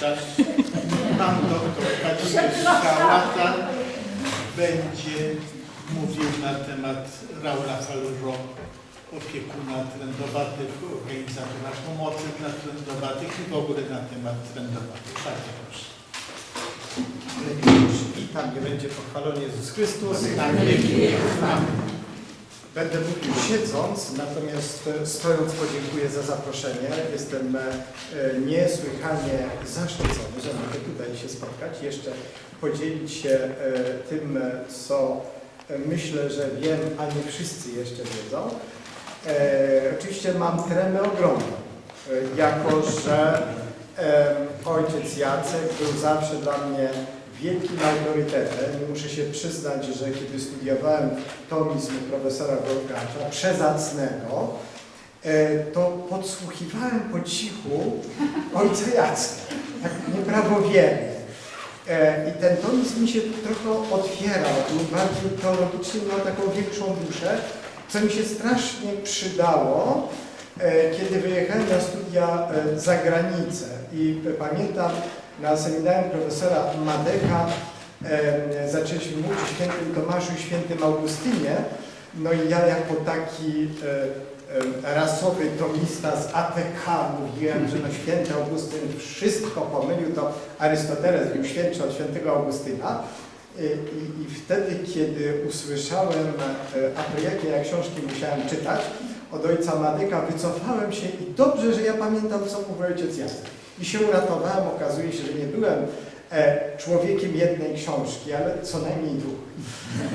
Tak. Pan doktor Kazimierz Szałata będzie mówił na temat Raula Faluro, opiekuna trendowatych, organizatora pomocy dla trendowatych i w ogóle na temat trendowatych. Bardzo proszę. Witam, nie będzie pochwalony Jezus Chrystus. Na wieki wieków. Będę mówił siedząc, natomiast e, stojąc podziękuję za zaproszenie. Jestem e, niesłychanie zaszczycony, że mogę tutaj się spotkać, jeszcze podzielić się e, tym, e, co e, myślę, że wiem, a nie wszyscy jeszcze wiedzą. E, Oczywiście mam tremę ogromną, e, jako że e, ojciec Jacek był zawsze dla mnie wielkim autorytetem. Muszę się przyznać, że kiedy studiowałem tomizm profesora Gorgacza, przezacnego, e, to podsłuchiwałem po cichu ojca Jacka, tak nieprawowiernie. E, I ten tomizm mi się trochę otwierał, był bardziej teologiczny, miał taką większą duszę, co mi się strasznie przydało, kiedy wyjechałem na studia e, za granicę. I e, pamiętam, na seminarium profesora Madeka e, zaczęliśmy mówić o świętym Tomaszu i świętym Augustynie. No i ja jako taki e, e, rasowy tomista z ATK mówiłem, że no święty Augustyn wszystko pomylił, to Arystoteles był świętszy od świętego Augustyna. I, i, I wtedy, kiedy usłyszałem, e, a to jakie ja książki musiałem czytać, od ojca Madyka wycofałem się i dobrze, że ja pamiętam, co mówił ojciec Jacek. I się uratowałem, okazuje się, że nie byłem e, człowiekiem jednej książki, ale co najmniej dwóch.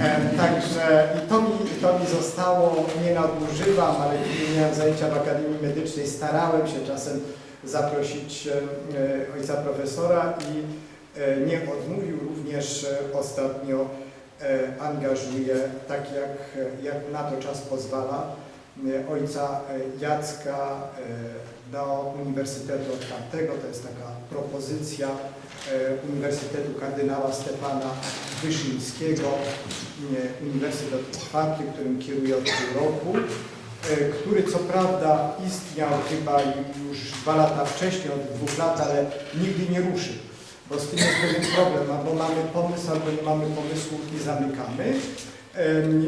E, także i to, mi, to mi zostało, nie nadużywam, ale kiedy miałem zajęcia w Akademii Medycznej, starałem się czasem zaprosić e, e, ojca profesora i e, nie odmówił. Również e, ostatnio e, angażuje, tak jak, jak na to czas pozwala, ojca e, Jacka e, do Uniwersytetu Otwartego. To jest taka propozycja e, Uniwersytetu Kardynała Stefana Wyszyńskiego. e, Uniwersytet Otwarty, którym kieruję od pół roku, e, który co prawda istniał chyba już dwa lata wcześniej, od dwóch lat, ale nigdy nie ruszył. Bo z tym jest pewien problem, albo mamy pomysł, albo nie mamy pomysłu i zamykamy.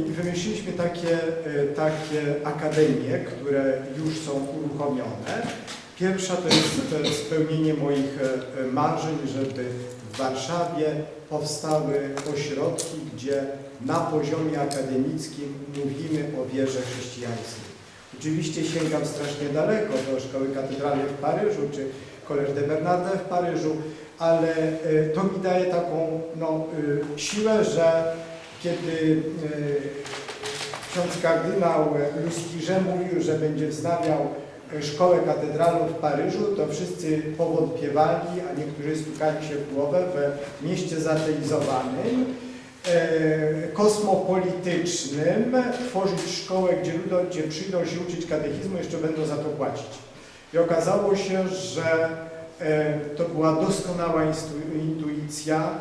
I wymyśliliśmy takie, e, takie akademie, które już są uruchomione. Pierwsza to jest spełnienie moich e, e, marzeń, żeby w Warszawie powstały ośrodki, gdzie na poziomie akademickim mówimy o wierze chrześcijańskiej. Oczywiście sięgam strasznie daleko do Szkoły Katedralnej w Paryżu, czy Collège de Bernardin w Paryżu, ale to mi daje taką no, siłę, że kiedy e, ksiądz kardynał Lustiże mówił, że będzie wznawiał e, szkołę katedralną w Paryżu, to wszyscy powątpiewali, a niektórzy stukali się w głowę w mieście zateizowanym, e, kosmopolitycznym, tworzyć szkołę, gdzie ludzie przyjdą się uczyć katechizmu, jeszcze będą za to płacić. I okazało się, że to była doskonała intuicja,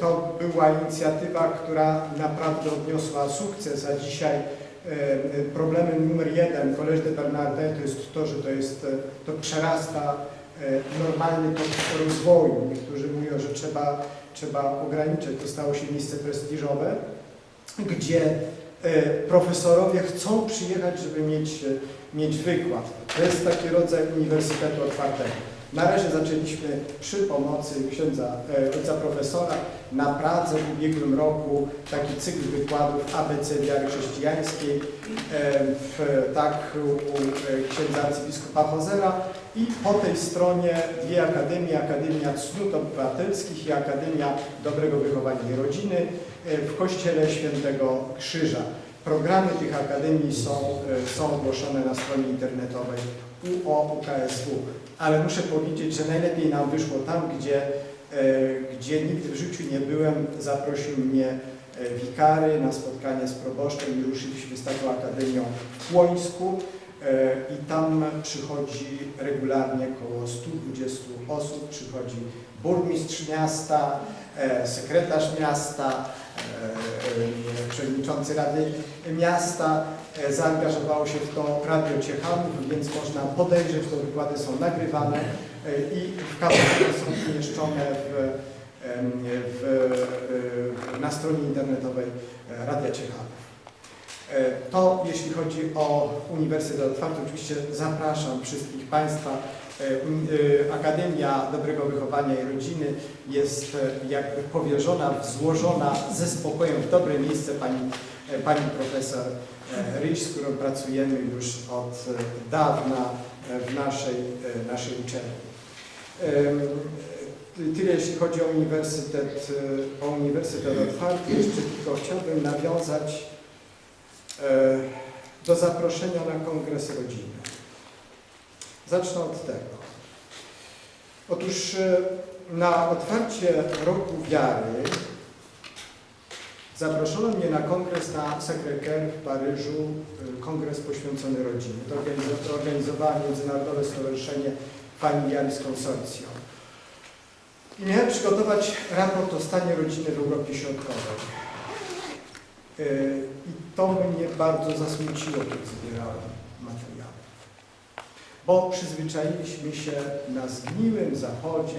To była inicjatywa, która naprawdę odniosła sukces, a dzisiaj e, problemem numer jeden Bernardin to jest to, że to, jest, e, to przerasta e, normalny tok rozwoju. Niektórzy mówią, że trzeba, trzeba ograniczyć. To stało się miejsce prestiżowe, gdzie e, profesorowie chcą przyjechać, żeby mieć, e, mieć wykład. To jest taki rodzaj uniwersytetu otwartego. Na razie zaczęliśmy przy pomocy księdza, e, ojca profesora na Pradze w ubiegłym roku taki cykl wykładów ABC wiary chrześcijańskiej e, w, tak u e, księdza arcybiskupa Hozera i po tej stronie dwie akademie, Akademia Cnót Obywatelskich i Akademia Dobrego Wychowania i Rodziny w Kościele Świętego Krzyża. Programy tych akademii są, są ogłoszone na stronie internetowej UOUKSW, ale muszę powiedzieć, że najlepiej nam wyszło tam, gdzie, e, gdzie nigdy w życiu nie byłem. Zaprosił mnie e, wikary na spotkanie z proboszczem i ruszyliśmy z taką akademią w Płońsku e, i tam przychodzi regularnie około 120 osób, przychodzi burmistrz miasta, sekretarz miasta, przewodniczący Rady Miasta, e, zaangażowało się w to Radio Ciechanów, więc można podejrzeć, to wykłady są nagrywane. e, i w które są umieszczone w, w, e, na stronie internetowej e, Radia Ciechawów. E, To jeśli chodzi o Uniwersytet Otwarty, oczywiście zapraszam wszystkich Państwa. E, e, Akademia Dobrego Wychowania i Rodziny jest e, jakby powierzona, złożona ze spokojem w dobre miejsce pani, pani profesor Ryś, z którą pracujemy już od dawna w naszej, naszej uczelni. Tyle jeśli chodzi o Uniwersytet, o Uniwersytet Otwarty. Jeszcze tylko chciałbym nawiązać do zaproszenia na kongres rodziny. Zacznę od tego. Otóż e, na otwarcie Roku Wiary zaproszono mnie na kongres na Sacré-Cœur w Paryżu, e, kongres poświęcony rodzinie. To organiz- to organizowała Międzynarodowe Stowarzyszenie Familiaris Consortium. I miałem przygotować raport o stanie rodziny w Europie Środkowej. E, I to mnie bardzo zasmuciło, kiedy zbierałem materiały. Bo przyzwyczailiśmy się na zgniłym zachodzie.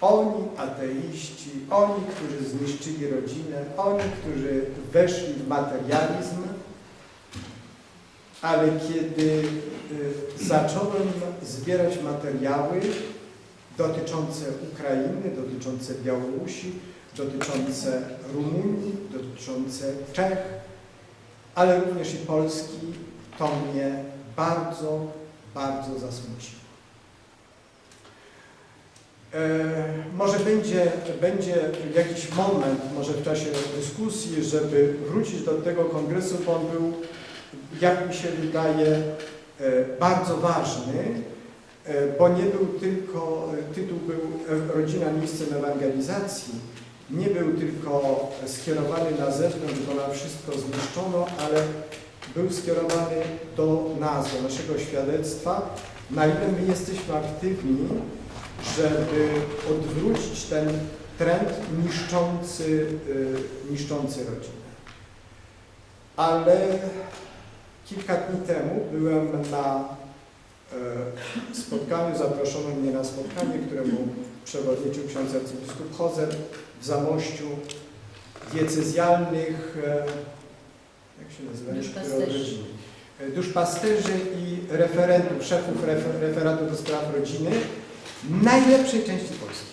Oni, ateiści, oni, którzy zniszczyli rodzinę, oni, którzy weszli w materializm, ale kiedy y, zacząłem zbierać materiały dotyczące Ukrainy, dotyczące Białorusi, dotyczące Rumunii, dotyczące Czech, ale również i Polski, to mnie bardzo, bardzo zasmuciło. E, może będzie, będzie jakiś moment, może w czasie dyskusji, żeby wrócić do tego kongresu, bo on był, jak mi się wydaje, e, bardzo ważny, e, bo nie był tylko, tytuł był Rodzina miejscem ewangelizacji, nie był tylko skierowany na zewnątrz, bo nam wszystko zniszczono, ale był skierowany do nas, do naszego świadectwa, na ile my jesteśmy aktywni, żeby odwrócić ten trend niszczący, y, niszczący rodzinę. Ale kilka dni temu byłem na e, spotkaniu, zaproszono mnie na spotkanie, któremu przewodniczył ksiądz arcybiskup Hozer w Zamościu diecezjalnych, e, jak się nazywa? E, Duszpasterzy i referentów, szefów refer, referatu do spraw rodziny najlepszej części Polski,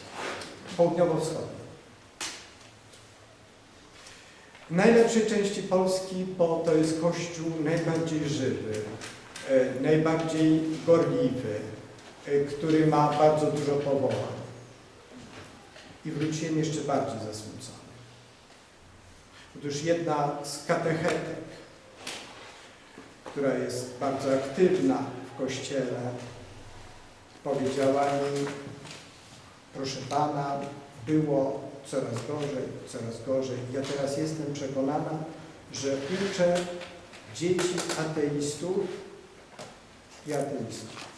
południowo-wschodniej. Najlepszej części Polski, bo to jest Kościół najbardziej żywy, e, najbardziej gorliwy, e, który ma bardzo dużo powołań. I wróciłem jeszcze bardziej zasmucony. Otóż jedna z katechetek, która jest bardzo aktywna w Kościele, powiedziała mi, proszę Pana, było coraz gorzej, coraz gorzej. Ja teraz jestem przekonana, że uczę dzieci ateistów i ateistów.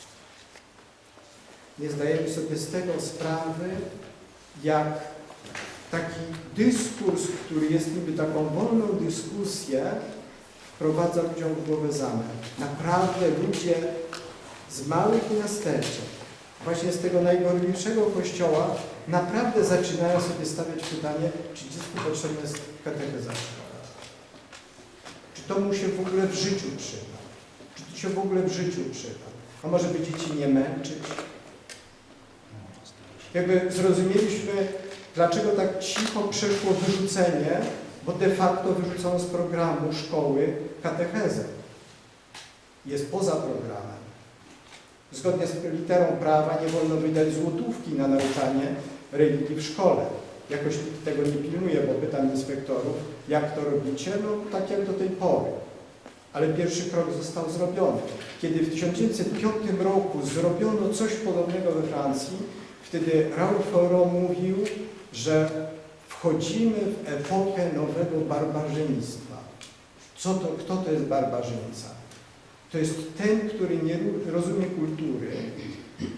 Nie zdajemy sobie z tego sprawy, jak taki dyskurs, który jest niby taką wolną dyskusję, wprowadza ludziom w głowę zamek. Naprawdę ludzie z małych miasteczek, właśnie z tego najgorliwszego kościoła, naprawdę zaczynają sobie stawiać pytanie, czy dziecku potrzebna jest katecheza szkoły. Czy to mu się w ogóle w życiu przyda? Czy to się w ogóle w życiu przyda? A może by dzieci nie męczyć? Jakby zrozumieliśmy, dlaczego tak cicho przeszło wyrzucenie, bo de facto wyrzucono z programu szkoły katechezę. Jest poza programem. Zgodnie z literą prawa nie wolno wydać złotówki na nauczanie religii w szkole. Jakoś nikt tego nie pilnuje, bo pytam inspektorów, jak to robicie? No tak jak do tej pory. Ale pierwszy krok został zrobiony. Kiedy w 1905 roku zrobiono coś podobnego we Francji, wtedy Raoul Foro mówił, że wchodzimy w epokę nowego barbarzyństwa. Co to, kto to jest barbarzyńca? To jest ten, który nie rozumie kultury,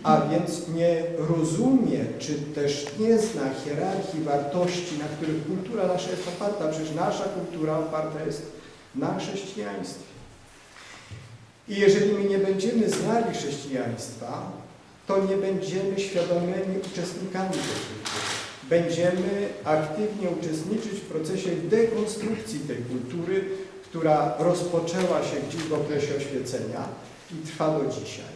a więc nie rozumie, czy też nie zna hierarchii wartości, na których kultura nasza jest oparta. Przecież nasza kultura oparta jest na chrześcijaństwie. I jeżeli my nie będziemy znali chrześcijaństwa, to nie będziemy świadomymi uczestnikami kultury. Będziemy aktywnie uczestniczyć w procesie dekonstrukcji tej kultury, która rozpoczęła się gdzieś w okresie oświecenia i trwa do dzisiaj.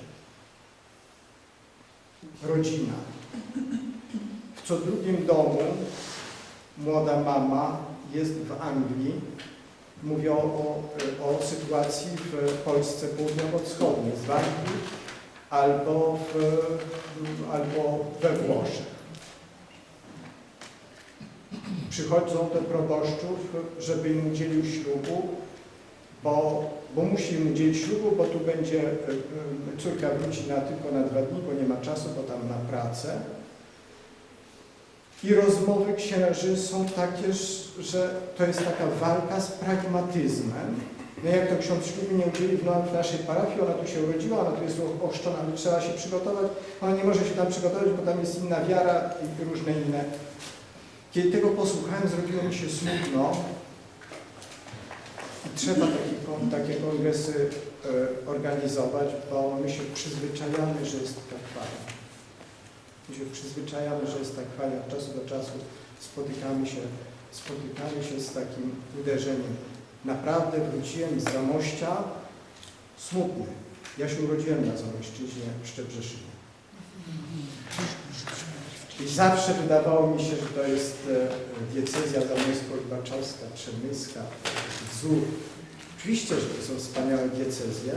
Rodzina. W co drugim domu młoda mama jest w Anglii. Mówię o, o sytuacji w Polsce południowo-wschodniej, w Anglii albo, w, albo we Włoszech. Przychodzą do proboszczów, żeby im udzielił ślubu, bo, bo musi im udzielić ślubu, bo tu będzie, e, e, córka wróci na, tylko na dwa dni, bo nie ma czasu, bo tam na pracę. I rozmowy księży są takie, że to jest taka walka z pragmatyzmem. No jak to ksiądz nie udzieli w naszej parafii, ona tu się urodziła, ona tu jest ochrzczona, ale trzeba się przygotować. Ona nie może się tam przygotować, bo tam jest inna wiara i różne inne. Kiedy tego posłuchałem, zrobiło mi się smutno. I trzeba takie, kon- takie kongresy e, organizować, bo my się przyzwyczajamy, że jest tak fajnie. My się przyzwyczajamy, że jest tak fajnie. Od czasu do czasu spotykamy się, spotykamy się z takim uderzeniem. Naprawdę wróciłem z Zamościa smutny. Ja się urodziłem na Zamojszczyźnie w Szczebrzeszynie. I zawsze wydawało mi się, że to jest e, diecezja zamojsko-libaczowska, przemyska, wzór. Oczywiście, że to są wspaniałe diecezje,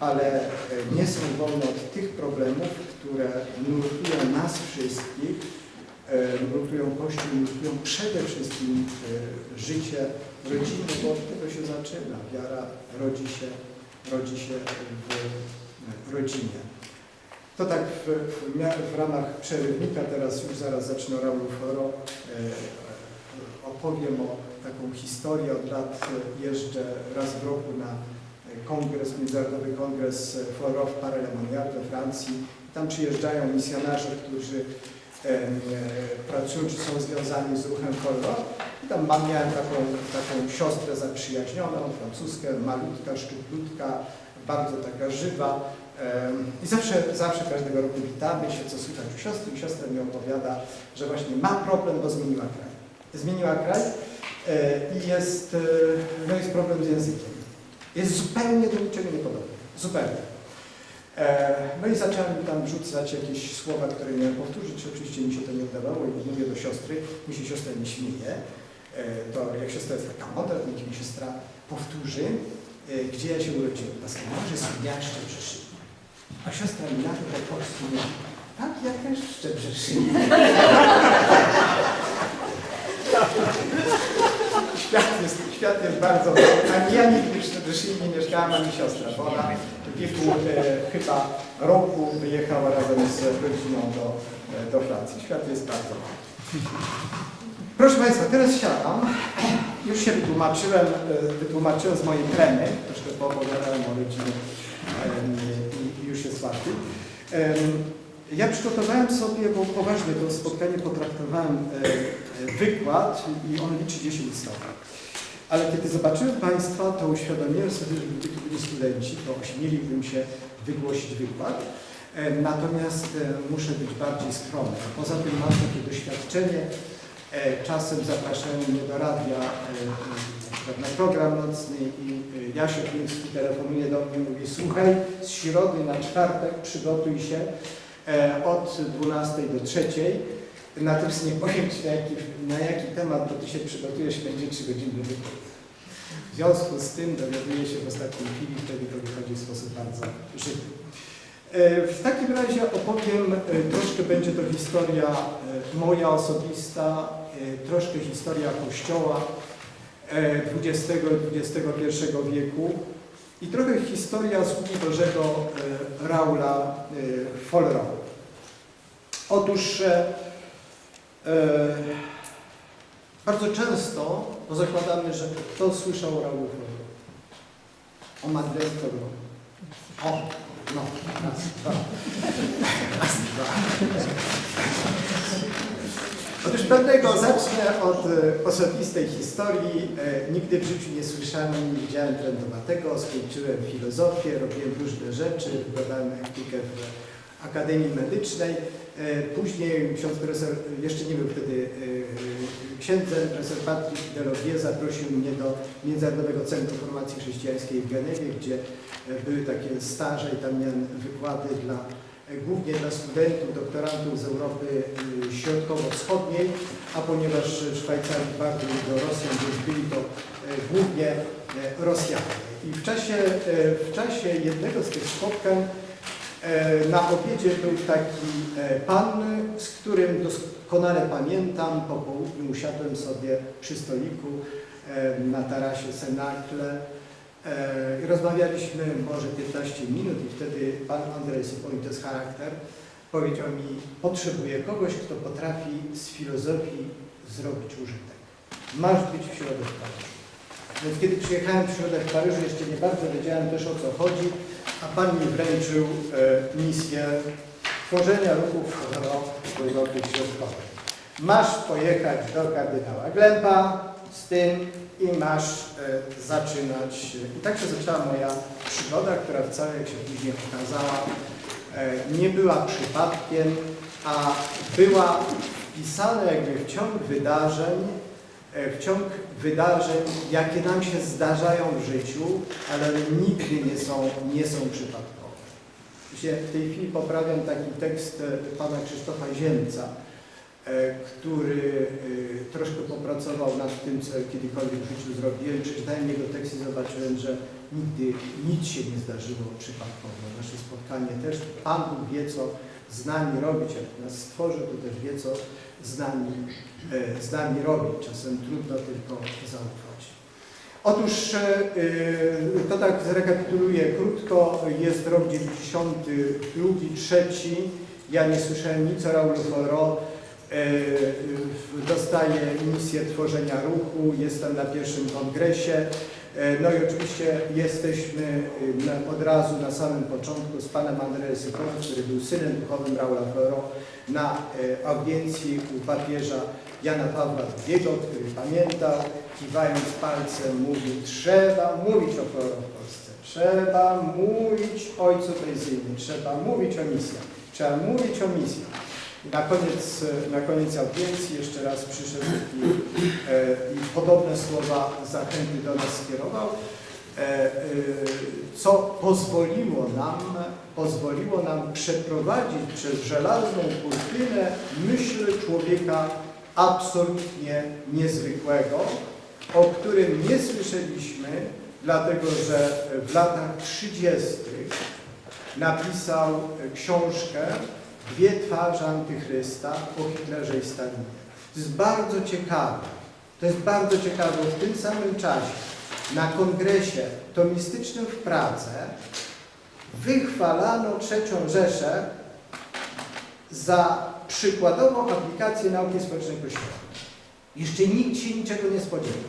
ale e, nie są wolne od tych problemów, które nurtują nas wszystkich, nurtują Kościół, nurtują przede wszystkim e, życie rodziny, bo od tego się zaczyna. Wiara rodzi się, rodzi się w rodzinie. To tak w, w, ramach przerywnika, teraz już zaraz zacznę Raul Foro. E, opowiem o taką historię. Od lat e, jeżdżę raz w roku na e, kongres, Międzynarodowy Kongres e, Foro w Paray-le-Monial we Francji. Tam przyjeżdżają misjonarze, którzy e, pracują czy są związani z ruchem Foro. I tam mam, miałem taką, taką siostrę zaprzyjaźnioną, francuskę, malutka, szczuplutka, bardzo taka żywa. I zawsze, zawsze każdego roku witamy się, co słychać u siostry. I siostra mi opowiada, że właśnie ma problem, bo zmieniła kraj. Zmieniła kraj e, i jest, e, no jest problem z językiem. Jest zupełnie do niczego niepodobny. Zupełnie. E, No i zacząłem tam wrzucać jakieś słowa, które miałem powtórzyć. Oczywiście mi się to nie udawało i mówię do siostry, mi się siostra nie śmieje. E, To jak siostra jest taka mądra, to mi siostra powtórzy, e, gdzie ja się urodziłem. Na Skanarze Sypiaszcze w Rzeszynie. A siostra mi na to po polsku mówi, tak, ja też w Szczebrzeszynie. Świat jest, bardzo... Ani ja nigdy w nie mieszkałam, ani siostra, bo ona w wieku e, chyba roku wyjechała razem z rodziną do, e, do Francji. Świat jest bardzo... Proszę Państwa, teraz siadam. Już się wytłumaczyłem, e, wytłumaczyłem z mojej tremy, troszkę poopowiadałem o rodzinie em, i- już jest łatwiej. Em, Ja przygotowałem sobie, bo poważnie to spotkanie potraktowałem e, e, wykład i on liczy 10 stopni. Ale kiedy zobaczyłem Państwa, to uświadomiłem sobie, że gdyby tu byli studenci, to ośmieliłbym się wygłosić wykład. E, Natomiast e, muszę być bardziej skromny. Poza tym mam takie doświadczenie. E, Czasem zapraszają mnie do radia na program nocny i Jasio Klimski telefonuje do mnie i mówi słuchaj, z środy na czwartek przygotuj się od 12 do 3. Natomiast nie powiem Ci na jaki, na jaki temat, bo Ty się przygotujesz, będzie 3 godziny wykład. W związku z tym dowiaduję się w ostatniej chwili, wtedy to wychodzi w sposób bardzo żywy. E, W takim razie opowiem, e, troszkę będzie to historia e, moja osobista, troszkę historia Kościoła XX i XXI wieku i trochę historia sługi Bożego Raula Follerow. Otóż bardzo często, bo zakładamy, że kto słyszał o Follerow? O Madeleine Follerow. O, no, raz, dwa. Raz, dwa. Otóż pewnego zacznę od e, osobistej historii. E, nigdy w życiu nie słyszałem, nie widziałem trendowatego, skończyłem filozofię, robiłem różne rzeczy, wykładałem etykę w Akademii Medycznej. E, Później ksiądz profesor, jeszcze nie był wtedy e, księdzem, profesor Patryk Delowie zaprosił mnie do Międzynarodowego Centrum Formacji Chrześcijańskiej w Genewie, gdzie e, były takie staże i tam miałem wykłady dla, głównie dla studentów, doktorantów z Europy Środkowo-Wschodniej, a ponieważ Szwajcarii bardzo lubią Rosjan, więc byli to głównie Rosjanie. I w czasie, w czasie jednego z tych spotkań Na obiedzie był taki e, pan, z którym doskonale pamiętam. Po południu usiadłem sobie przy stoliku e, na tarasie Senakle e, i rozmawialiśmy może 15 minut i wtedy pan Andrzej Sypoń, to jest charakter, powiedział mi, potrzebuję kogoś, kto potrafi z filozofii zrobić użytek. Masz być w środek Paryżu. Więc kiedy przyjechałem w środek Paryżu, jeszcze nie bardzo wiedziałem też o co chodzi, a Pan mi wręczył e, misję tworzenia ruchów Europie Środkowej. Masz pojechać do kardynała Glempa z tym i masz e, zaczynać. I tak się zaczęła moja przygoda, która wcale, jak się później okazała, e, nie była przypadkiem, a była wpisana jakby w ciąg wydarzeń, w ciąg wydarzeń, jakie nam się zdarzają w życiu, ale nigdy nie są, nie są przypadkowe. W tej chwili poprawiam taki tekst e, pana Krzysztofa Ziemca, e, który e, troszkę popracował nad tym, co kiedykolwiek w życiu zrobiłem. Przeczytałem jego tekst i zobaczyłem, że nigdy nic się nie zdarzyło przypadkowo. Nasze spotkanie też, Pan Bóg wie, co z nami robić, jak nas stworzy, to też wie, co z nami, e, z nami robić. Czasem trudno tylko zaufać. Otóż e, e, to tak zrekapituluję krótko. Jest rok 92, trzeci. Ja nie słyszałem nic o Raulu Foro. Dostaję misję tworzenia ruchu. Jestem na pierwszym kongresie. E, No i oczywiście jesteśmy e, od razu na samym początku z panem Andrzejem Sykonem, który był synem duchowym Raula Foro, na e, audiencji u papieża Jana Pawła II, który pamiętał, kiwając palcem mówił, trzeba mówić o Foro w Polsce, trzeba mówić Ojcu Prezyjnym, trzeba mówić o misjach, trzeba mówić o misjach. Na koniec, na koniec audiencji jeszcze raz przyszedł i, e, i podobne słowa zachęty do nas skierował, e, e, co pozwoliło nam, pozwoliło nam przeprowadzić przez żelazną kurtynę myśl człowieka absolutnie niezwykłego, o którym nie słyszeliśmy, dlatego że w latach 30. napisał książkę Dwie twarze Antychrysta o Hitlerze i Stalinie. To jest bardzo ciekawe. To jest bardzo ciekawe, w tym samym czasie na kongresie tomistycznym w Pradze wychwalano trzecią Rzeszę za przykładową aplikację nauki społecznej Kościoła. Jeszcze nikt się niczego nie spodziewał.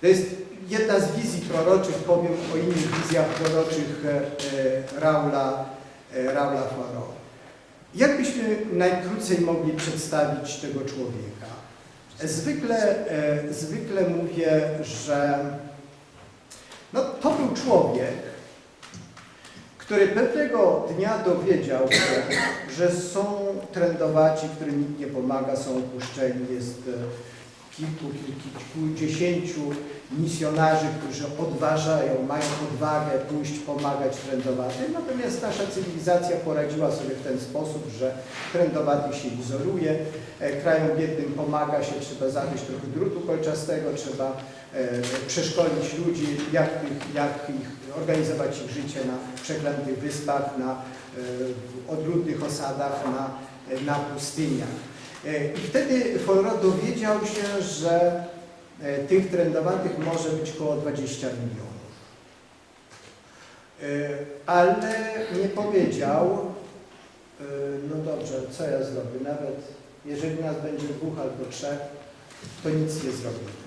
To jest jedna z wizji proroczych, powiem o innych wizjach proroczych e, e, Raula, e, Raula Faro. Jak byśmy najkrócej mogli przedstawić tego człowieka? Zwykle, e, zwykle mówię, że no, to był człowiek, który pewnego dnia dowiedział się, że są trędowaci, którym nikt nie pomaga, są opuszczeni. Jest e, kilku, kilkudziesięciu misjonarzy, którzy odważają, mają odwagę pójść pomagać trędowatym. Natomiast nasza cywilizacja poradziła sobie w ten sposób, że trędowaty się izoluje, e, krajom biednym pomaga się, trzeba zawieźć trochę drutu kolczastego, trzeba e, przeszkolić ludzi, jak, ich, jak ich, organizować ich życie na przeklętych wyspach, na e, odludnych osadach, na, na pustyniach. E, I wtedy Folro dowiedział się, że e, tych trendowatych może być około 20 milionów. E, Ale nie powiedział, no dobrze, co ja zrobię, nawet jeżeli nas będzie dwóch albo trzech, to nic nie zrobię.